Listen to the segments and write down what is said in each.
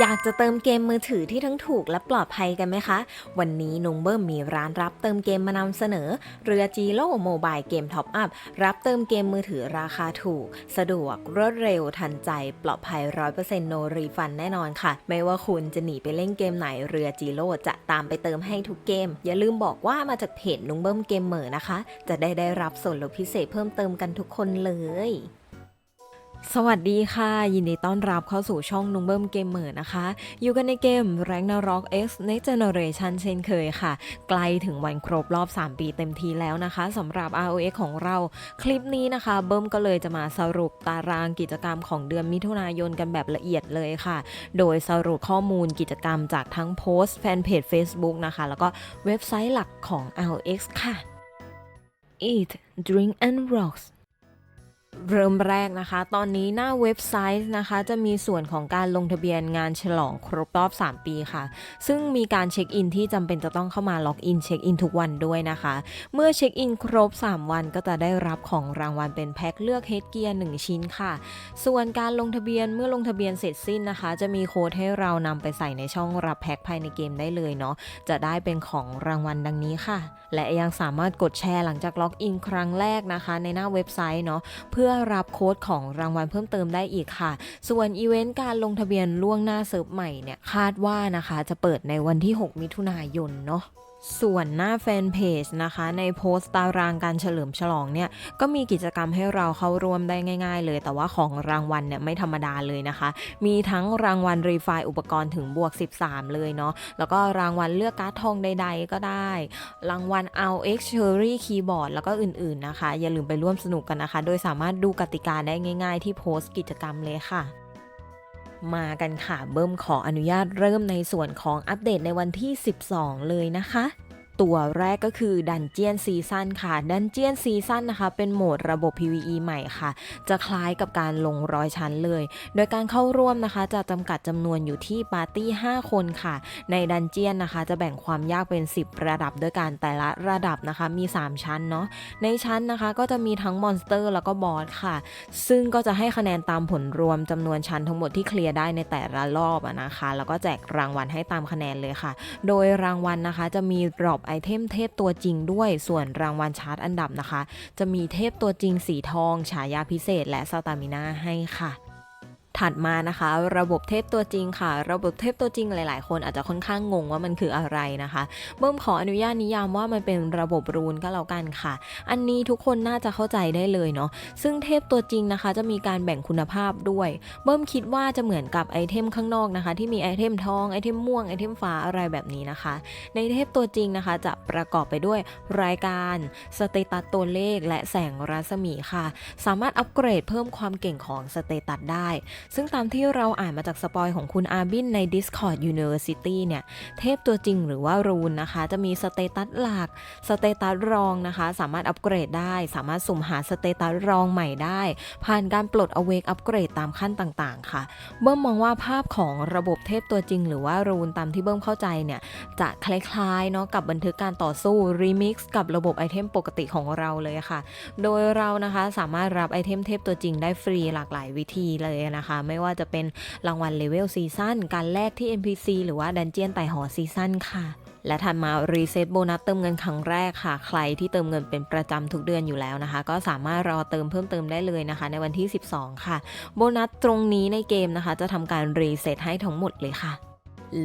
อยากจะเติมเกมมือถือที่ทั้งถูกและปลอดภัยกันไหมคะ วันนี้นุงเบิ้มมีร้านรับเติมเกมมานำเสนอ เรือจีโร่โมบายเกมท็อปอัพรับเติมเกมมือถือราคาถูก สะดวกรวดเร็วทันใจ ปลอดภัย 100%โนรีฟันแน่นอนค่ะ ไม่ว่าคุณจะหนีไปเล่นเกมไหนเรือจีโร่จะตามไปเติมให้ทุกเกม อย่าลืมบอกว่ามาจากเพจนุงเบิ้มเกมเหมอนะคะ จะได้ได้รับส่วนลดพิเศษเพิ่มเติมกันทุกคนเลย สวัสดีค่ะ ยินดีต้อนรับเข้าสู่ช่องนุงเบิ้มเกมเมอร์นะคะ อยู่กันในเกม Ragnarok X Next Generation เช่นเคยค่ะ ใกล้ถึงวันครบรอบ 3 ปีเต็มทีแล้วนะคะสำหรับ ROX ของเรา คลิปนี้นะคะ เบิ้มก็เลยจะมาสรุปตารางกิจกรรมของเดือนมิถุนายนกันแบบละเอียดเลยค่ะ โดยสรุปข้อมูลกิจกรรมจากทั้งโพสต์แฟนเพจ Facebook นะคะ แล้วก็เว็บไซต์หลักของ ROX ค่ะ Eat Drink and Rocks เริ่มแรกนะคะ ตอนนี้หน้าเว็บไซต์นะคะ จะมีส่วนของการลงทะเบียนงานฉลองครบรอบ 3 ปีค่ะ ซึ่งมีการเช็คอินที่จำเป็นจะต้องเข้ามาล็อกอินเช็คอินทุกวันด้วยนะคะ เมื่อเช็คอินครบ 3 วันก็จะได้รับของรางวัลเป็นแพ็คเลือกเฮดเกียร์1ชิ้นค่ะ ส่วนการลงทะเบียนเมื่อลงทะเบียนเสร็จสิ้นนะคะ จะมีโค้ดให้เรานำไปใส่ในช่องรับแพ็คภายในเกมได้เลยเนาะจะได้เป็นของรางวัลดังนี้ค่ะ และยังสามารถกดแชร์หลังจากล็อกอินครั้งแรกนะคะ ในหน้าเว็บไซต์เนาะเพื่อื่อรับโค้ดของรางวัลเพิ่มเติมได้อีกค่ะ ส่วนอีเวนต์การลงทะเบียนล่วงหน้าเซิร์ฟใหม่เนี่ยคาดว่านะคะจะเปิดในวันที่ 6 มิถุนายนเนาะ ส่วนหน้าแฟนเพจนะคะ ในโพสต์ตารางการเฉลิมฉลองเนี่ยก็มีกิจกรรมให้เราเข้าร่วมได้ง่าย ๆ เลย แต่ว่าของรางวัลเนี่ยไม่ธรรมดาเลยนะคะ มีทั้งรางวัลรีไฟล์อุปกรณ์ถึงบวก 13 เลยเนาะแล้วก็รางวัลเลือกการ์ดทองใด ๆ ก็ได้ รางวัล RX Cherry Keyboard แล้วก็อื่นๆนะคะ อย่าลืมไปร่วมสนุกกันนะคะ โดยสามารถดูกติกาได้ง่าย ๆ ที่โพสต์กิจกรรมเลยค่ะ มากันค่ะเบิ้มขออนุญาตเริ่มในส่วนของอัปเดตในวันที่ 12 เลยนะคะ ตัวแรกก็คือดันเจียนซีซั่นค่ะดันเจียนซีซั่นนะคะ เป็นโหมดระบบ PVE ใหม่ค่ะ จะคล้ายกับการลงร้อยชั้นเลย โดยการเข้าร่วมนะคะจะจำกัดจำนวนอยู่ที่ปาร์ตี้ 5 คนค่ะ ในดันเจียนนะคะ จะแบ่งความยากเป็น 10 ระดับด้วยกันแต่ละระดับนะคะมี 3 ชั้นเนาะในชั้นนะคะก็จะมีทั้งมอนสเตอร์แล้วก็บอสค่ะ ซึ่งก็จะให้คะแนนตามผลรวมจำนวนชั้นทั้งหมดที่เคลียร์ได้ในแต่ละรอบนะคะ แล้วก็แจกรางวัลให้ตามคะแนนเลยค่ะ โดยรางวัลนะคะจะมีดรอปไอเทมเทพตัวจริงด้วยส่วนรางวัลชาร์ตอันดับนะคะ จะมีเทพตัวจริงสีทอง ฉายาพิเศษและสตามินาให้ค่ะ ถัดมานะคะ ระบบเทพตัวจริงค่ะ ระบบเทพตัวจริงหลาย ๆ คนอาจจะค่อนข้างงงว่ามันคืออะไรนะคะเบิ้มขออนุญาตนิยามว่ามันเป็นระบบรูนก็แล้วกันค่ะ อันนี้ทุกคนน่าจะเข้าใจได้เลยเนาะซึ่งเทพตัวจริงนะคะ จะมีการแบ่งคุณภาพด้วย เบิ้มคิดว่าจะเหมือนกับไอเทมข้างนอกนะคะ ที่มีไอเทมทองไอเทมม่วงไอเทมฟ้าอะไรแบบนี้นะคะ ในเทพตัวจริงนะคะ จะประกอบไปด้วยรายการสเตตัสตัวเลขและแสงรัศมีค่ะ สามารถอัปเกรดเพิ่มความเก่งของสเตตัสได้ซึ่งตามที่เราอ่านมาจากสปอยของคุณอาบินใน Discord University เนี่ย เทพตัวจริงหรือว่ารูนนะคะ จะมีสเตตัสหลัก สเตตัสรองนะคะ สามารถอัปเกรดได้ สามารถสุ่มหาสเตตัสรองใหม่ได้ ผ่านการปลด awake อัปเกรดตามขั้นต่าง ๆ ค่ะ เบิ้มมองว่าภาพของระบบเทพตัวจริง หรือว่ารูนตามที่เบิ้มเข้าใจเนี่ย จะคล้ายๆเนาะกับบันทึกการต่อสู้ remix กับระบบไอเทมปกติของเราเลยค่ะ โดยเรานะคะสามารถรับไอเทมเทพตัวจริงได้ฟรีหลากหลายวิธีเลยนะคะไม่ว่าจะเป็นรางวัลเลเวลซีซั่นการแลกที่ NPC หรือว่าดันเจียนไต่หอซีซั่นค่ะและถัดมารีเซ็ตโบนัสเติมเงินครั้งแรกค่ะ ใครที่เติมเงินเป็นประจำทุกเดือนอยู่แล้วนะคะ ก็สามารถรอเติมเพิ่มเติมได้เลยนะคะ ในวันที่ 12 ค่ะ โบนัสตรงนี้ในเกมนะคะ จะทำการรีเซ็ตให้ทั้งหมดเลยค่ะ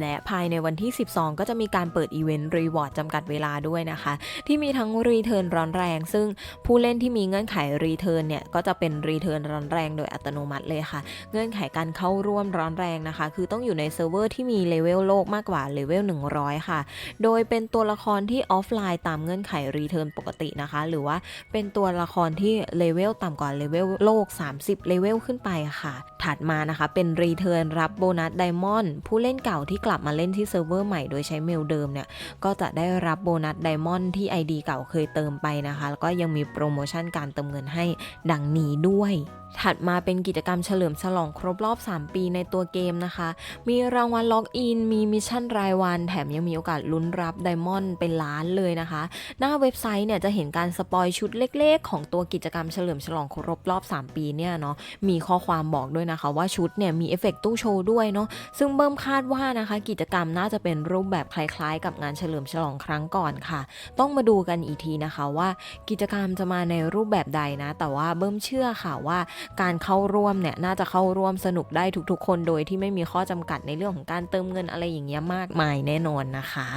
และภายในวันที่ 12 ก็จะมีการเปิดอีเวนต์รีวอร์ดจำกัดเวลาด้วยนะคะ ที่มีทั้งรีเทิร์นร้อนแรง ซึ่งผู้เล่นที่มีเงื่อนไขรีเทิร์นเนี่ย ก็จะเป็นรีเทิร์นร้อนแรงโดยอัตโนมัติเลยค่ะ เงื่อนไขการเข้าร่วมร้อนแรงนะคะ คือต้องอยู่ในเซิร์ฟเวอร์ที่มีเลเวลโลกมากกว่าเลเวล100 ค่ะ โดยเป็นตัวละครที่ออฟไลน์ตามเงื่อนไขรีเทิร์นปกตินะคะ หรือว่าเป็นตัวละครที่เลเวลต่ำกว่าเลเวลโลก 30 เลเวลขึ้นไปค่ะถัดมานะคะ เป็นรีเทิร์นรับโบนัสไดมอนด์ผู้เล่นเก่าที่ที่กลับมาเล่นที่เซิร์ฟเวอร์ใหม่โดยใช้เมลเดิมเนี่ย ก็จะได้รับโบนัสไดมอนด์ที่ ID เก่าเคยเติมไปนะคะ แล้วก็ยังมีโปรโมชั่นการเติมเงินให้ดังนี้ด้วยถัดมาเป็นกิจกรรมเฉลิมฉลองครบรอบ 3 ปีในตัวเกมนะคะ มีรางวัลล็อกอิน มีมิชชั่นรายวัน แถมยังมีโอกาสลุ้นรับไดมอนด์เป็นล้านเลยนะคะ หน้าเว็บไซต์เนี่ยจะเห็นการสปอยชุดเล็กๆ ของตัวกิจกรรมเฉลิมฉลองครบรอบ 3 ปีเนี่ยเนาะ มีข้อความบอกด้วยนะคะว่าชุดเนี่ยมีเอฟเฟกตู้โชว์ด้วยเนาะ ซึ่งเบิ่มคาดว่านะคะ กิจกรรมน่าจะเป็นรูปแบบคล้ายๆ กับงานเฉลิมฉลองครั้งก่อนค่ะ ต้องมาดูกันอีกทีนะคะว่า กิจกรรมจะมาในรูปแบบใดนะ แต่ว่าเบิ่มเชื่อค่ะว่าการเข้าร่วมเนี่ยน่าจะเข้าร่วมสนุกได้ทุกๆ คนโดยที่ไม่มีข้อจำกัดในเรื่องของการเติมเงินอะไรอย่างเงี้ยมากมายแน่นอนนะคะ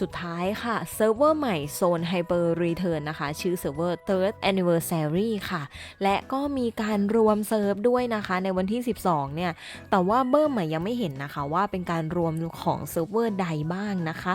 สุดท้ายค่ะเซิร์ฟเวอร์ใหม่โซน Hyper Return นะคะ ชื่อเซิร์ฟเวอร์ Third Anniversary ค่ะ และก็มีการรวมเซิร์ฟด้วยนะคะ ในวันที่ 12 เนี่ย แต่ว่าเบิ้มอะยังไม่เห็นนะคะ ว่าเป็นการรวมของเซิร์ฟเวอร์ใดบ้างนะคะ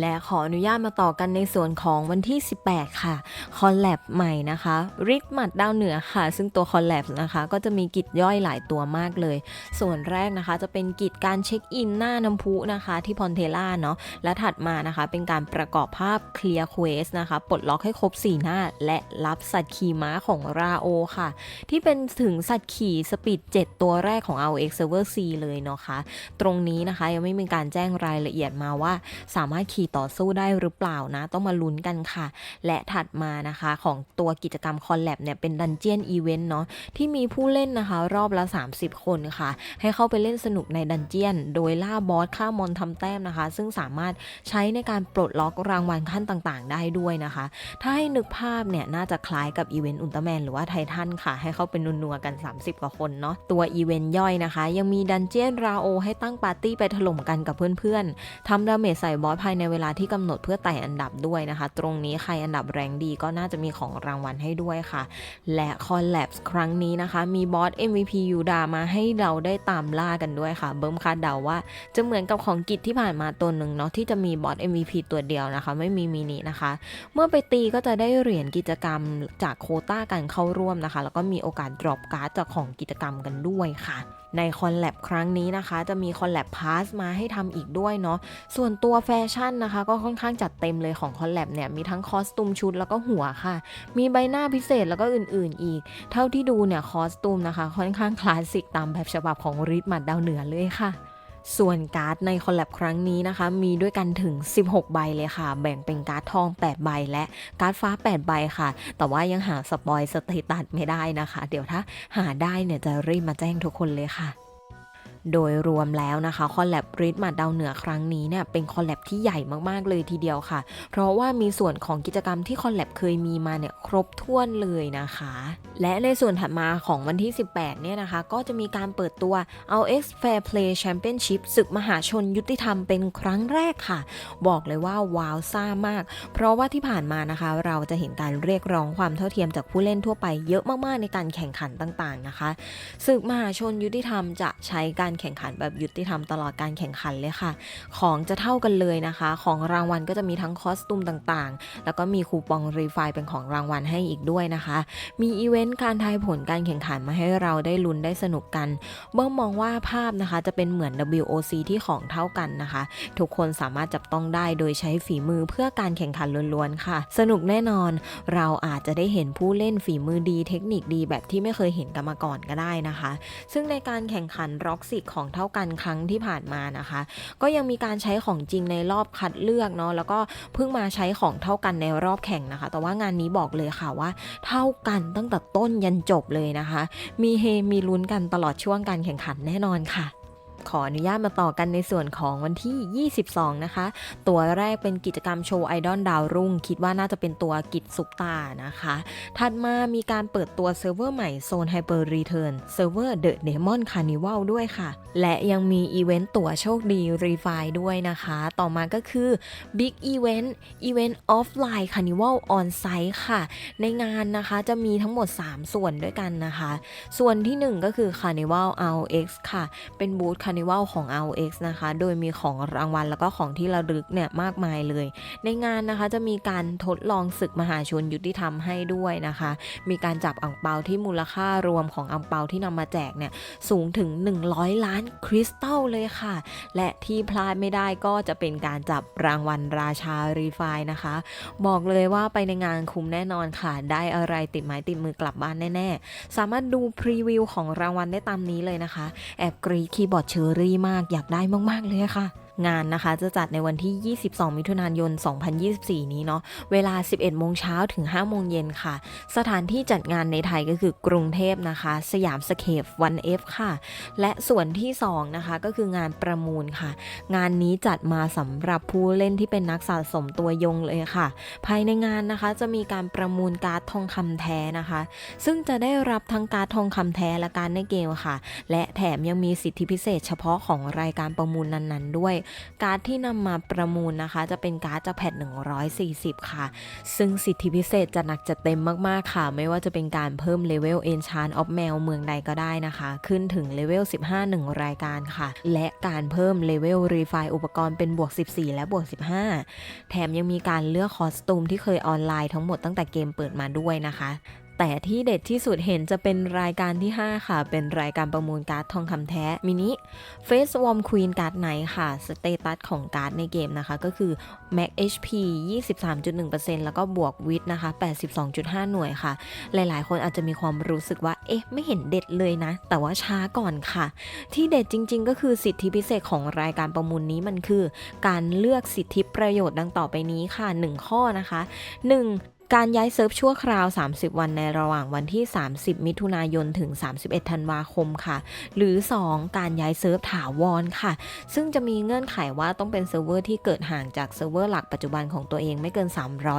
และขออนุญาตมาต่อกันในส่วนของวันที่ 18 ค่ะ คอลแลบใหม่นะคะริกมัดดาวเหนือค่ะ ซึ่งตัวคอลแลบนะคะ ก็จะมีกิจย่อยหลายตัวมากเลย ส่วนแรกนะคะจะเป็นกิจการเช็คอินหน้าน้ำพุนะคะที่พอนเทล่าเนาะ และถัดมานะคะเป็นการประกอบภาพเคลียร์เควสนะคะ ปลดล็อกให้ครบ 4 หน้า และรับสัตว์ขี่ม้าของราโอค่ะ ที่เป็นถึงสัตว์ขี่สปีด 7 ตัวแรกของ RX Server C เลยเนาะคะ ตรงนี้นะคะยังไม่มีการแจ้งรายละเอียดมาว่าสามารถขี่ต่อสู้ได้หรือเปล่านะ ต้องมาลุ้นกันค่ะ และถัดมานะคะของตัวกิจกรรมคอลแลบเนี่ยเป็นดันเจียนอีเวนต์เนาะที่มีผู้เล่นนะคะ รอบละ 30 คนค่ะ ให้เข้าไปเล่นสนุกในดันเจียน โดยล่าบอสฆ่ามอนทำแต้มนะคะ ซึ่งสามารถใช้ในการปลดล็อกรางวัลขั้นต่างๆ ได้ด้วยนะคะ ถ้าให้นึกภาพเนี่ยน่าจะคล้ายกับอีเวนต์อุลตร้าแมนหรือว่าไททันค่ะ ให้เข้าเป็นนัวๆกัน 30 กว่าคนเนาะตัวอีเวนต์ย่อยนะคะ ยังมีดันเจียนราโอให้ตั้งปาร์ตี้ไปถล่มกันกับเพื่อนๆทำดาเมจใส่บอสภายในในเวลาที่กำหนดเพื่อไต่อันดับด้วยนะคะ ตรงนี้ใครอันดับแรงดีก็น่าจะมีของรางวัลให้ด้วยค่ะ และคอลแลบครั้งนี้นะคะ มีบอส MVP ยูดามาให้เราได้ตามล่ากันด้วยค่ะ เบิ้มคาดเดาว่าจะเหมือนกับของกิจที่ผ่านมาตัวหนึ่งเนาะที่จะมีบอส MVP ตัวเดียวนะคะ ไม่มีมินินะคะ เมื่อไปตีก็จะได้เหรียญกิจกรรมจากโคต้าการเข้าร่วมนะคะ แล้วก็มีโอกาสดรอปการ์ดจากของกิจกรรมกันด้วยค่ะ ในคอลแลบครั้งนี้นะคะ จะมีคอลแลบพาสมาให้ทำอีกด้วยเนาะส่วนตัวแฟชั่นนะคะ ก็ค่อนข้างจัดเต็มเลยของคอลแลบเนี่ยมีทั้งคอสตูมชุดแล้วก็หัวค่ะ มีใบหน้าพิเศษแล้วก็อื่นๆอีก เท่าที่ดูเนี่ยคอสตูมนะคะ ค่อนข้างคลาสสิกตามแบบฉบับของริทมัดดาวเหนือเลยค่ะ ส่วนการ์ดในคอลแลบครั้งนี้นะคะ มีด้วยกันถึง 16 ใบเลยค่ะ แบ่งเป็นการ์ดทอง 8 ใบ และการ์ดฟ้า 8 ใบค่ะ แต่ว่ายังหาสปอยสเตตัสไม่ได้นะคะ เดี๋ยวถ้าหาได้เนี่ยจะรีบมาแจ้งทุกคนเลยค่ะ โดยรวมแล้วนะคะคอลแลบริทมาดาวเหนือครั้งนี้เนี่ยเป็นคอลแลบที่ใหญ่มากๆเลยทีเดียวค่ะ เพราะว่ามีส่วนของกิจกรรมที่คอลแลบเคยมีมาเนี่ยครบถ้วนเลยนะคะ และในส่วนถัดมาของวันที่ 18 เนี่ยนะคะ ก็จะมีการเปิดตัว LX Fair Play Championship ศึกมหาชนยุติธรรมเป็นครั้งแรกค่ะ บอกเลยว่าว้าวซ่ามาก เพราะว่าที่ผ่านมานะคะ เราจะเห็นการเรียกร้องความเท่าเทียมจากผู้เล่นทั่วไปเยอะมากๆในการแข่งขันต่างๆนะคะศึกมหาชนยุติธรรมจะใช้การแข่งขันแบบยุติธรรมตลอดการแข่งขันเลยค่ะ ของจะเท่ากันเลยนะคะ ของรางวัลก็จะมีทั้งคอสตูมต่างๆ แล้วก็มีคูปองรีไฟล์เป็นของรางวัลให้อีกด้วยนะคะ มีอีเวนต์การทายผลการแข่งขันมาให้เราได้ลุ้นได้สนุกกันเมื่องมองว่าภาพนะคะจะเป็นเหมือน WOC ที่ของเท่ากันนะคะ ทุกคนสามารถจับต้องได้โดยใช้ฝีมือเพื่อการแข่งขันล้วนๆค่ะ สนุกแน่นอน เราอาจจะได้เห็นผู้เล่นฝีมือดีเทคนิคดีแบบที่ไม่เคยเห็นกันมาก่อนก็ได้นะคะ ซึ่งในการแข่งขันร็อกของเท่ากันครั้งที่ผ่านมานะคะ ก็ยังมีการใช้ของจริงในรอบคัดเลือกเนาะแล้วก็เพิ่งมาใช้ของเท่ากันในรอบแข่งนะคะ แต่ว่างานนี้บอกเลยค่ะว่า เท่ากันตั้งแต่ต้นยันจบเลยนะคะ มีเฮมีลุ้นกันตลอดช่วงการแข่งขันแน่นอนค่ะ ขออนุญาตมาต่อกันในส่วนของวันที่ 22 นะคะ ตัวแรกเป็นกิจกรรมโชว์ไอดอลดาวรุ่ง คิดว่าน่าจะเป็นตัวกิจสุปตานะคะ ถัดมามีการเปิดตัวเซิร์ฟเวอร์ใหม่โซนไฮเปอร์รีเทิร์นเซิร์ฟเวอร์เดอะเดมอนคาร์นิวัลด้วยค่ะ และยังมีอีเวนต์ตั๋วโชคดีรีไฟด้วยนะคะ ต่อมาก็คือ Big Event Event Offline Carnival On Site ค่ะ ในงานนะคะจะมีทั้งหมด 3 ส่วนด้วยกันนะคะ ส่วนที่ 1 ก็คือ Carnival RX ค่ะ เป็นบูธ Carnival ของ ROX นะคะ โดยมีของรางวัลแล้วก็ของที่ระลึกเนี่ยมากมายเลย ในงานนะคะจะมีการทดลองศึกมหาชนยุติธรรมให้ด้วยนะคะ มีการจับอ่งเปาที่มูลค่ารวมของอ่งเปาที่นำมาแจกเนี่ยสูงถึง 100 ล้านคริสตัลเลยค่ะ และที่พลาดไม่ได้ก็จะเป็นการจับรางวัลราชารีไฟนะคะ บอกเลยว่าไปในงานคุ้มแน่นอนค่ะ ได้อะไรติดไม้ติดมือกลับบ้านแน่ ๆ สามารถดูพรีวิวของรางวัลได้ตามนี้เลยนะคะ แอบกรีคีย์บอร์ดเชอรี่มากอยากได้มากๆเลยค่ะ งานนะคะจะจัดในวันที่ 22 มิถุนายน 2024 นี้เนาะ เวลา 11 โมงเช้าถึง 5 โมงเย็นค่ะ สถานที่จัดงานในไทยก็คือกรุงเทพนะคะ สยามสเคปวันเอฟค่ะ และส่วนที่ 2 นะคะ ก็คืองานประมูลค่ะ งานนี้จัดมาสำหรับผู้เล่นที่เป็นนักสะสมตัวยงเลยค่ะ ภายในงานนะคะจะมีการประมูลการ์ดทองคำแท้นะคะ ซึ่งจะได้รับทั้งการ์ดทองคำแท้และการดในเกมค่ะ และแถมยังมีสิทธิพิเศษเฉพาะของรายการประมูลนั้นๆ ด้วยการ์ดที่นำมาประมูลนะคะ จะเป็นการ์ดจากแพท140 ค่ะ ซึ่งสิทธิพิเศษจะหนักจะเต็มมากๆค่ะ ไม่ว่าจะเป็นการเพิ่มเลเวล Enchant of แมวเมืองใดก็ได้นะคะ ขึ้นถึงเลเวล15 1 รายการค่ะ และการเพิ่มเลเวลรีไฟอุปกรณ์เป็นบวก 14 และบวก 15 แถมยังมีการเลือกคอสตูมที่เคยออนไลน์ทั้งหมดตั้งแต่เกมเปิดมาด้วยนะคะ แต่ที่เด็ดที่สุดเห็นจะเป็นรายการที่ 5 ค่ะ เป็นรายการประมูลการ์ดทองคำแท้ มินิ Face Warm Queen การ์ดไหนค่ะ สเตตัสของการ์ดในเกมนะคะ ก็คือ Max HP 23.1%แล้วก็บวกวิทนะคะ 82.5 หน่วยค่ะ หลายๆ คนอาจจะมีความรู้สึกว่า เอ๊ะ ไม่เห็นเด็ดเลยนะ แต่ว่าช้าก่อนค่ะ ที่เด็ดจริง ๆ ก็คือสิทธิพิเศษของรายการประมูลนี้มันคือ การเลือกสิทธิประโยชน์ดังต่อไปนี้ค่ะ 1 ข้อนะคะ 1. การย้ายเซิร์ฟชั่วคราว 30 วันในระหว่างวันที่ 30 มิถุนายน ถึง 31 ธันวาคมค่ะ หรือ 2. การย้ายเซิร์ฟถาวรค่ะ ซึ่งจะมีเงื่อนไขว่าต้องเป็นเซิร์ฟเวอร์ที่เกิดห่างจากเซิร์ฟเวอร์หลักปัจจุบันของตัวเองไม่เกิน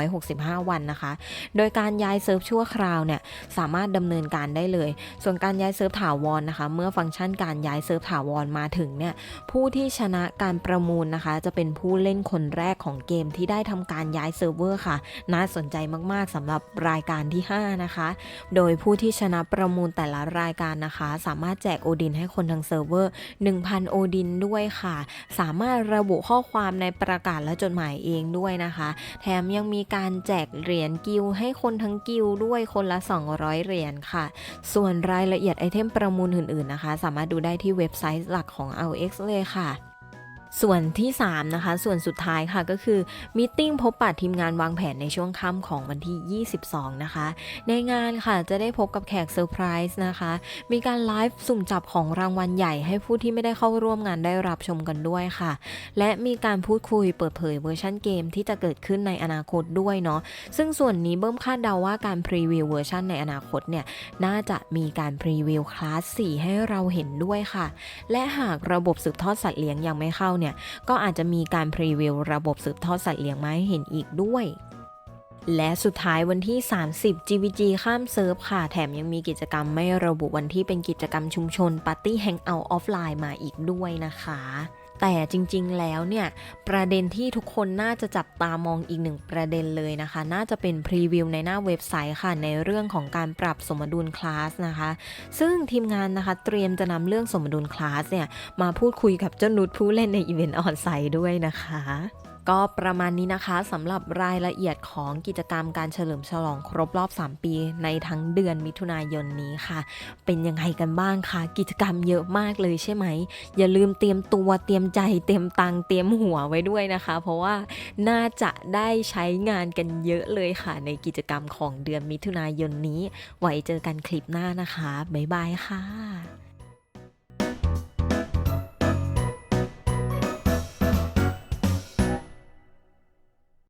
365 วันนะคะ โดยการย้ายเซิร์ฟชั่วคราวเนี่ยสามารถดำเนินการได้เลย ส่วนการย้ายเซิร์ฟถาวรนะคะ เมื่อฟังก์ชันการย้ายเซิร์ฟถาวรมาถึงเนี่ยผู้ที่ชนะการประมูลนะคะ จะเป็นผู้เล่นคนแรกของเกมที่ได้ทำการย้ายเซิร์ฟเวอร์ค่ะ น่าสนใจมากๆสำหรับรายการที่ 5 นะคะ โดยผู้ที่ชนะประมูลแต่ละรายการนะคะ สามารถแจกโอดินให้คนทั้งเซิร์ฟเวอร์ 1,000 โอดินด้วยค่ะ สามารถระบุข้อความในประกาศและจดหมายเองด้วยนะคะ แถมยังมีการแจกเหรียญกิลให้คนทั้งกิลด์ด้วยคนละ 200 เหรียญค่ะ ส่วนรายละเอียดไอเทมประมูลอื่น ๆนะคะ สามารถดูได้ที่เว็บไซต์หลักของ LX เลยค่ะ ส่วนที่ 3 นะคะ ส่วนสุดท้ายค่ะก็คือมิ팅พบปะทีมงานวางแผนในช่วงค่ำของวันที่ 22 นะคะ ในงานค่ะจะได้พบกับแขกเซอร์ไพรส์นะคะ มีการไลฟ์สุ่มจับของรางวัลใหญ่ให้ผู้ที่ไม่ได้เข้าร่วมงานได้รับชมกันด้วยค่ะ และมีการพูดคุยเปิดเผยเวอร์ชันเกมที่จะเกิดขึ้นในอนาคตด้วยเนาะซึ่งส่วนนี้เบิ้มคาดเดาว่าการพรีวิวเวอร์ชันในอนาคตเนี่ยน่าจะมีการพรีวิวคลาส4ให้เราเห็นด้วยค่ะ และหากระบบสืบทอดสัตว์เลี้ยงยังไม่เข้าเนี่ย ก็อาจจะมีการพรีวิวระบบสืบทอดสัตว์เลี้ยงมาให้เห็นอีกด้วยและสุดท้ายวันที่ 30 GVG ข้ามเซิร์ฟค่ะ แถมยังมีกิจกรรมไม่ระบุวันที่เป็นกิจกรรมชุมชนปาร์ตี้แฮงเอาท์ออฟไลน์มาอีกด้วยนะคะ แต่จริงๆแล้วเนี่ย ประเด็นที่ทุกคนน่าจะจับตามองอีกหนึ่งประเด็นเลยนะคะ น่าจะเป็นพรีวิวในหน้าเว็บไซต์ค่ะ ในเรื่องของการปรับสมดุลคลาสนะคะ ซึ่งทีมงานนะคะเตรียมจะนำเรื่องสมดุลคลาสเนี่ย มาพูดคุยกับเจ้านุชผู้เล่นในอีเวนต์ออนไซต์ด้วยนะคะ ก็ประมาณนี้นะคะสำหรับรายละเอียดของกิจกรรมการเฉลิมฉลองครบรอบ 3 ปีในทั้งเดือนมิถุนายนนี้ค่ะ เป็นยังไงกันบ้างคะกิจกรรมเยอะมากเลยใช่ไหม อย่าลืมเตรียมตัวเตรียมใจเตรียมตังเตรียมหัวไว้ด้วยนะคะ เพราะว่าน่าจะได้ใช้งานกันเยอะเลยค่ะ ในกิจกรรมของเดือนมิถุนายนนี้ ไว้เจอกันคลิปหน้านะคะบ๊ายบายค่ะ